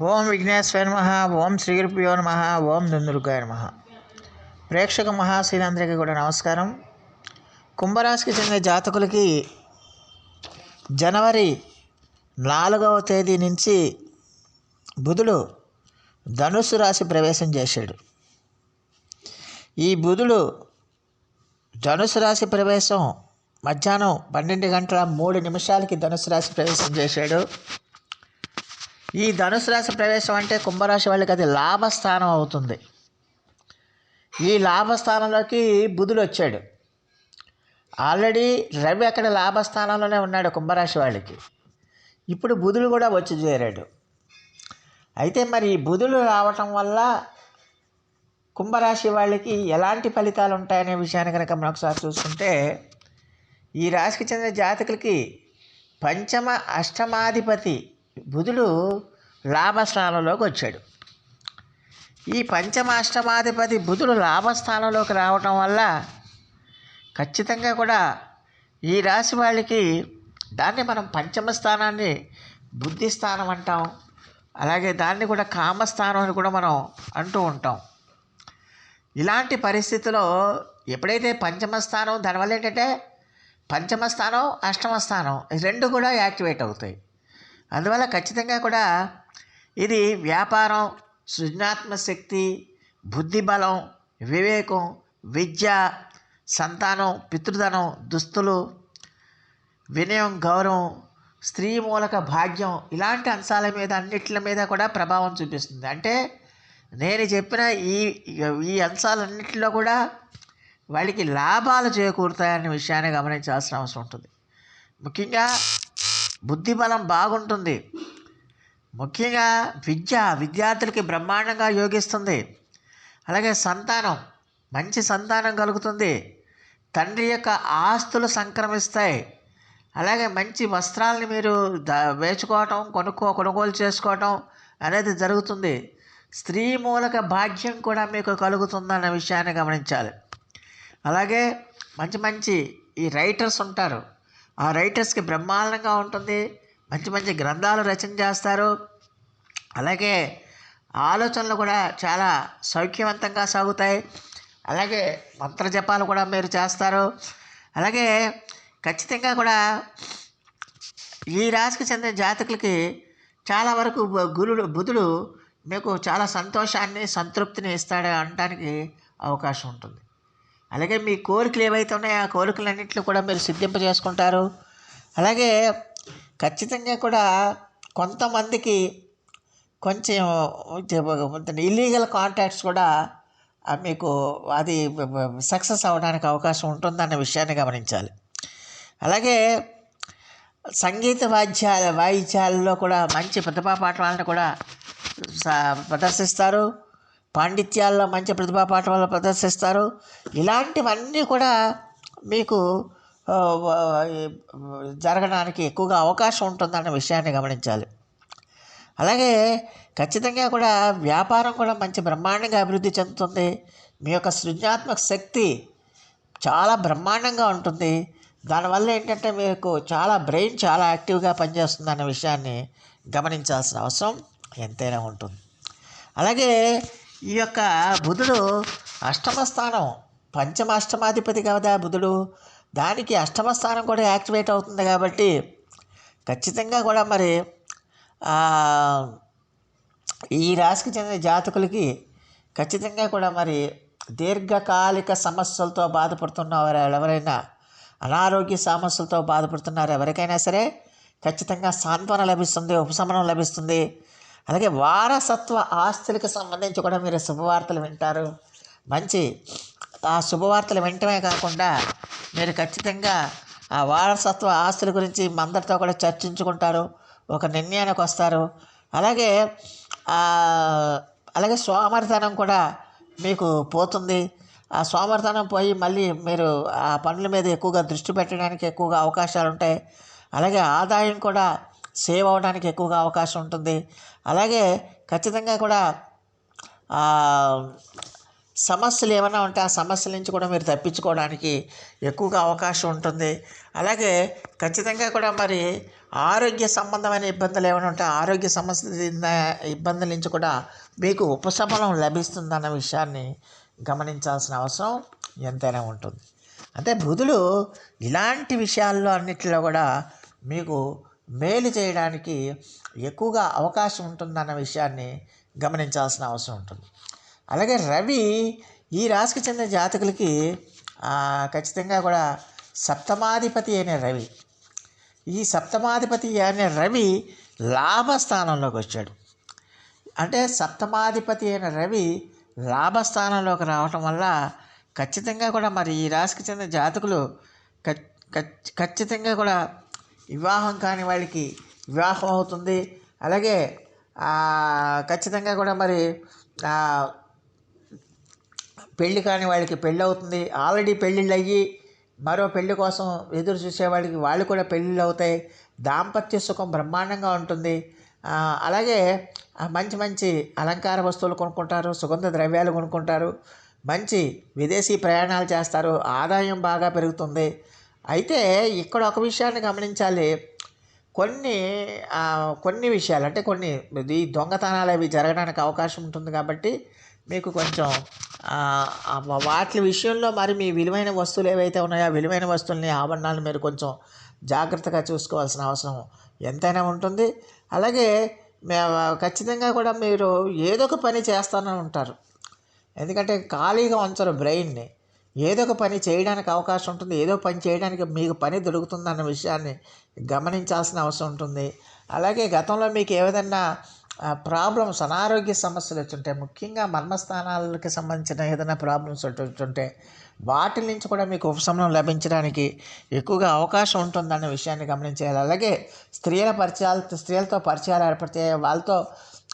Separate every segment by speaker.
Speaker 1: ఓం విఘ్నేశ్వర నమ ఓం శ్రీగురుభ్యో నమ ఓం దుందుర్గాయ నమ. ప్రేక్షక మహాశీలందరికీ కూడా నమస్కారం. కుంభరాశికి చెందిన జాతకులకి జనవరి నాలుగవ తేదీ నుంచి బుధుడు ధనుస్సు రాశి ప్రవేశం చేశాడు. ఈ బుధుడు ధనుసు రాశి ప్రవేశం మధ్యాహ్నం పన్నెండు గంటల మూడు నిమిషాలకి ధనుసు రాశి ప్రవేశం చేశాడు. ఈ ధనుసు రాశి ప్రవేశం అంటే కుంభరాశి వాళ్ళకి అది లాభస్థానం అవుతుంది. ఈ లాభస్థానంలోకి బుధుడు వచ్చాడు. ఆల్రెడీ రవి అక్కడ లాభస్థానంలోనే ఉన్నాడు కుంభరాశి వాళ్ళకి. ఇప్పుడు బుధుడు కూడా వచ్చి చేరాడు. అయితే మరి ఈ బుధుడు రావటం వల్ల కుంభరాశి వాళ్ళకి ఎలాంటి ఫలితాలు ఉంటాయనే విషయాన్ని కనుక మనం ఒకసారి చూసుకుంటే ఈ రాశికి చెందిన జాతకులకి పంచమ అష్టమాధిపతి బుధుడు లాభస్థానంలోకి వచ్చాడు. ఈ పంచమ అష్టమాధిపతి బుధుడు లాభస్థానంలోకి రావటం వల్ల ఖచ్చితంగా కూడా ఈ రాశి వాళ్ళకి దాన్ని మనం పంచమ స్థానాన్ని బుద్ధి స్థానం అంటాం. అలాగే దాన్ని కూడా కామస్థానం అని కూడా మనం అంటూ ఉంటాం. ఇలాంటి పరిస్థితిలో ఎప్పుడైతే పంచమ స్థానం దానివల్ల ఏంటంటే పంచమ స్థానం అష్టమ స్థానం రెండు కూడా యాక్టివేట్ అవుతాయి. అందువల్ల ఖచ్చితంగా కూడా ఇది వ్యాపారం సృజనాత్మక శక్తి బుద్ధిబలం వివేకం విద్య సంతానం పితృధనం దుస్తులు వినయం గౌరవం స్త్రీ మూలక భాగ్యం ఇలాంటి అంశాల మీద అన్నిటి మీద కూడా ప్రభావం చూపిస్తుంది. అంటే నేను చెప్పిన ఈ ఈ అంశాలన్నింటిలో కూడా వాళ్ళకి లాభాలు చేకూరుతాయనే విషయాన్ని గమనించాల్సిన అవసరం ఉంటుంది. ముఖ్యంగా బుద్ధి బలం బాగుంటుంది. ముఖ్యంగా విద్య విద్యార్థులకి బ్రహ్మాండంగా యోగిస్తుంది. అలాగే సంతానం మంచి సంతానం కలుగుతుంది. తండ్రి యొక్క ఆస్తులు సంక్రమిస్తాయి. అలాగే మంచి వస్త్రాలని మీరు ద వేసుకోవటం కొనుక్కో కొనుగోలు చేసుకోవటం అనేది జరుగుతుంది. స్త్రీ మూలక భాగ్యం కూడా మీకు కలుగుతుందన్న విషయాన్ని గమనించాలి. అలాగే మంచి మంచి ఈ రైటర్స్ ఉంటారు. ఆ రైటర్స్కి బ్రహ్మాండంగా ఉంటుంది. మంచి మంచి గ్రంథాలు రచన చేస్తారు. అలాగే ఆలోచనలు కూడా చాలా సౌఖ్యవంతంగా సాగుతాయి. అలాగే మంత్ర జపాలు కూడా మీరు చేస్తారు. అలాగే ఖచ్చితంగా కూడా ఈ రాశికి చెందిన జాతకులకి చాలా వరకు గురుడు బుధుడు మీకు చాలా సంతోషాన్ని సంతృప్తిని ఇస్తాడు అనడానికి అవకాశం ఉంటుంది. అలాగే మీ కోరికలు ఏవైతే ఉన్నాయో ఆ కోరికలన్నింటినీ కూడా మీరు సిద్ధింప చేసుకుంటారు. అలాగే ఖచ్చితంగా కూడా కొంతమందికి కొంచెం ఇల్లీగల్ కాంటాక్ట్స్ కూడా మీకు అది సక్సెస్ అవ్వడానికి అవకాశం ఉంటుందన్న విషయాన్ని గమనించాలి. అలాగే సంగీత వాద్యాల వాయిద్యాలలో కూడా మంచి ప్రతిభా పాఠవాలను కూడా ప్రదర్శిస్తారు. పాండిత్యాల్లో మంచి ప్రతిభా పాఠవాలు ప్రదర్శిస్తారు. ఇలాంటివన్నీ కూడా మీకు జరగడానికి ఎక్కువగా అవకాశం ఉంటుందన్న విషయాన్ని గమనించాలి. అలాగే ఖచ్చితంగా కూడా వ్యాపారం కూడా మంచి బ్రహ్మాండంగా అభివృద్ధి చెందుతుంది. మీ యొక్క సృజనాత్మక శక్తి చాలా బ్రహ్మాండంగా ఉంటుంది. దానివల్ల ఏంటంటే మీకు చాలా బ్రెయిన్ చాలా యాక్టివ్గా పనిచేస్తుంది అన్న విషయాన్ని గమనించాల్సిన అవసరం ఎంతైనా ఉంటుంది. అలాగే ఈ యొక్క బుధుడు అష్టమ స్థానం పంచమ అష్టమాధిపతి కదా బుధుడు. దానికి అష్టమ స్థానం కూడా యాక్టివేట్ అవుతుంది కాబట్టి ఖచ్చితంగా కూడా మరి ఈ రాశికి చెందిన జాతకులకి ఖచ్చితంగా కూడా మరి దీర్ఘకాలిక సమస్యలతో బాధపడుతున్న వారు ఎవరైనా అనారోగ్య సమస్యలతో బాధపడుతున్నారు ఎవరికైనా సరే ఖచ్చితంగా సాంత్వన లభిస్తుంది ఉపశమనం లభిస్తుంది. అలాగే వారసత్వ ఆస్తులకు సంబంధించి కూడా మీరు శుభవార్తలు వింటారు. మంచి ఆ శుభవార్తలు వింటమే కాకుండా మీరు ఖచ్చితంగా ఆ వారసత్వ ఆస్తుల గురించి మందరితో కూడా చర్చించుకుంటారు. ఒక నిర్ణయానికి వస్తారు. అలాగే అలాగే సోమరితనం కూడా మీకు పోతుంది. ఆ సోమరితనం పోయి మళ్ళీ మీరు ఆ పనుల మీద ఎక్కువగా దృష్టి పెట్టడానికి ఎక్కువగా అవకాశాలు ఉంటాయి అలాగే ఆదాయం కూడా సేవ్ అవడానికి ఎక్కువగా అవకాశం ఉంటుంది. అలాగే ఖచ్చితంగా కూడా సమస్యలు ఏమైనా ఉంటే ఆ సమస్యల నుంచి కూడా మీరు తప్పించుకోవడానికి ఎక్కువగా అవకాశం ఉంటుంది. అలాగే ఖచ్చితంగా కూడా మరి ఆరోగ్య సంబంధమైన ఇబ్బందులు ఏమైనా ఉంటే ఆరోగ్య సమస్య ఇబ్బందుల నుంచి కూడా మీకు ఉపశమనం లభిస్తుందన్న విషయాన్ని గమనించాల్సిన అవసరం ఎంతైనా ఉంటుంది. అంటే బుధుడు ఇలాంటి విషయాల్లో అన్నిటిలో కూడా మీకు మేలు చేయడానికి ఎక్కువగా అవకాశం ఉంటుందన్న విషయాన్ని గమనించాల్సిన అవసరం ఉంటుంది. అలాగే రవి ఈ రాశికి చెందిన జాతకులకి ఖచ్చితంగా కూడా సప్తమాధిపతి అనే రవి. ఈ సప్తమాధిపతి అనే రవి లాభస్థానంలోకి వచ్చాడు. అంటే సప్తమాధిపతి అయిన రవి లాభస్థానంలోకి రావటం వల్ల ఖచ్చితంగా కూడా మరి ఈ రాశికి చెందిన జాతకులు ఖచ్చితంగా కూడా వివాహం కాని వాళ్ళకి వివాహం అవుతుంది. అలాగే ఖచ్చితంగా కూడా మరి పెళ్ళి కాని వాళ్ళకి పెళ్ళి అవుతుంది. ఆల్రెడీ పెళ్ళిళ్ళు అయ్యి మరో పెళ్ళి కోసం ఎదురు చూసే వాళ్ళకి వాళ్ళు కూడా పెళ్ళిళ్ళు అవుతాయి. దాంపత్య సుఖం బ్రహ్మాండంగా ఉంటుంది. అలాగే మంచి మంచి అలంకార వస్తువులు కొనుక్కుంటారు సుగంధ ద్రవ్యాలు కొనుక్కుంటారు. మంచి విదేశీ ప్రయాణాలు చేస్తారు. ఆదాయం బాగా పెరుగుతుంది. అయితే ఇక్కడ ఒక విషయాన్ని గమనించాలి. కొన్ని కొన్ని విషయాలు అంటే కొన్ని ఈ దొంగతనాలు అవి జరగడానికి అవకాశం ఉంటుంది కాబట్టి మీకు కొంచెం వాటి విషయంలో మరి మీ విలువైన వస్తువులు ఏవైతే ఉన్నాయో ఆ విలువైన వస్తువుల్ని ఆభరణాలను మీరు కొంచెం జాగ్రత్తగా చూసుకోవాల్సిన అవసరం ఎంతైనా ఉంటుంది. అలాగే మే- ఖచ్చితంగా కూడా మీరు ఏదో ఒక పని చేస్తూనే ఉంటారు. ఎందుకంటే ఖాళీగా ఉంచరు బ్రెయిన్ని. ఏదో ఒక పని చేయడానికి అవకాశం ఉంటుంది. ఏదో పని చేయడానికి మీకు పని దొరుకుతుందన్న విషయాన్ని గమనించాల్సిన అవసరం ఉంటుంది. అలాగే గతంలో మీకు ఏదైనా ప్రాబ్లమ్స్ అనారోగ్య సమస్యలు వచ్చుంటే ముఖ్యంగా మర్మస్థానాలకి సంబంధించిన ఏదైనా ప్రాబ్లమ్స్ వచ్చుంటే వాటి నుంచి కూడా మీకు ఉపశమనం లభించడానికి ఎక్కువగా అవకాశం ఉంటుందన్న విషయాన్ని గమనించాలి అలాగే స్త్రీల పరిచయాలు స్త్రీలతో పరిచయాలు ఏర్పడితే వాళ్ళతో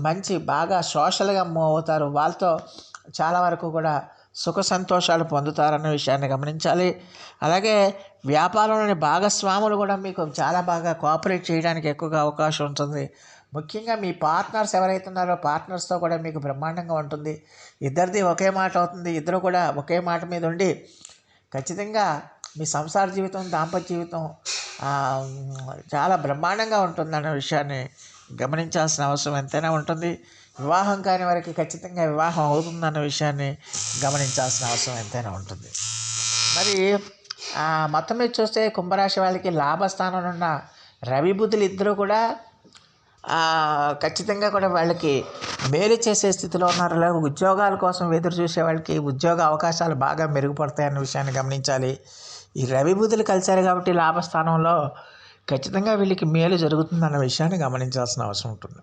Speaker 1: మంచి బాగా సోషల్గా మూవ్ అవుతారు. వాళ్ళతో చాలా వరకు కూడా సుఖ సంతోషాలు పొందుతారన్న విషయాన్ని గమనించాలి. అలాగే వ్యాపారంలోని భాగస్వాములు కూడా మీకు చాలా బాగా కోఆపరేట్ చేయడానికి ఎక్కువగా అవకాశం ఉంటుంది. ముఖ్యంగా మీ పార్ట్నర్స్ ఎవరైతే ఉన్నారో పార్ట్నర్స్తో కూడా మీకు బ్రహ్మాండంగా ఉంటుంది. ఇద్దరిది ఒకే మాట అవుతుంది. ఇద్దరు కూడా ఒకే మాట మీద ఉండి ఖచ్చితంగా మీ సంసార జీవితం దాంపత్య జీవితం చాలా బ్రహ్మాండంగా ఉంటుందన్న విషయాన్ని గమనించాల్సిన అవసరం ఎంతైనా ఉంటుంది. వివాహం కాని వారికి ఖచ్చితంగా వివాహం అవుతుందన్న విషయాన్ని గమనించాల్సిన అవసరం ఎంతైనా ఉంటుంది. మరి మొత్తం మీద చూస్తే కుంభరాశి వాళ్ళకి లాభస్థానంలో ఉన్న రవి బుద్ధులు ఇద్దరు కూడా ఖచ్చితంగా కూడా వాళ్ళకి మేలు చేసే స్థితిలో ఉన్నారు. అలాగే ఉద్యోగాల కోసం ఎదురు చూసే వాళ్ళకి ఉద్యోగ అవకాశాలు బాగా మెరుగుపడతాయన్న విషయాన్ని గమనించాలి. ఈ రవి బుద్ధులు కలిశారు కాబట్టి లాభస్థానంలో ఖచ్చితంగా వీళ్ళకి మేలు జరుగుతుందన్న విషయాన్ని గమనించాల్సిన అవసరం ఉంటుంది.